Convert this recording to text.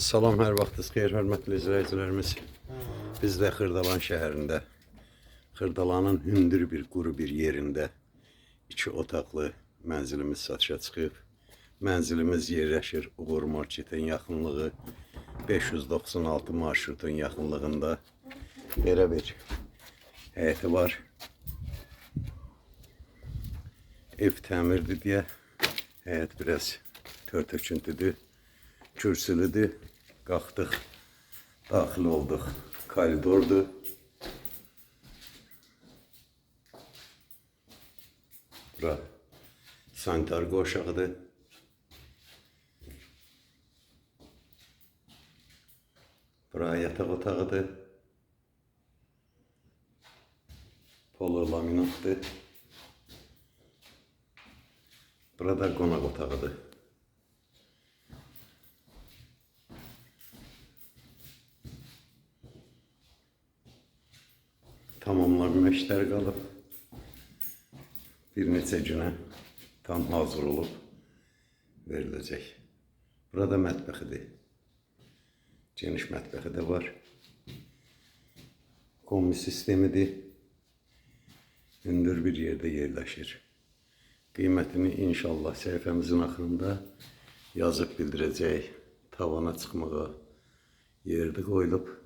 Salam, hər vaxtınız xeyir, hörmətli izləyicilərimiz. Biz də Xırdalan şəhərində, Xırdalanın hündür bir, quru bir yerində iki otaqlı mənzilimiz satışa çıxıb. Mənzilimiz yerləşir Uğur Marketin yaxınlığı 596 marşrutun yaxınlığında. Belə bir həyəti var. Ev təmirdir deyə həyət biraz törtöküntüdür. Kürsülüdür. Qalxdıq, daxil olduq. Koridordur. Bura sanitar qoşağıdır. Bura yataq otağıdır. Polo laminatdır. Burada qonaq otağıdır. Tamamlanma işləri qalıb. Bir neçə tam hazır olub veriləcək. Burada mətbəxidir. Geniş mətbəxi də var. Kombi sistemidir. Hündür bir yerdə yerləşir. Qiymətini inşallah səhifəmizin axırında yazıb bildirəcək. Tavana çıxmağa yerdə qoyulub.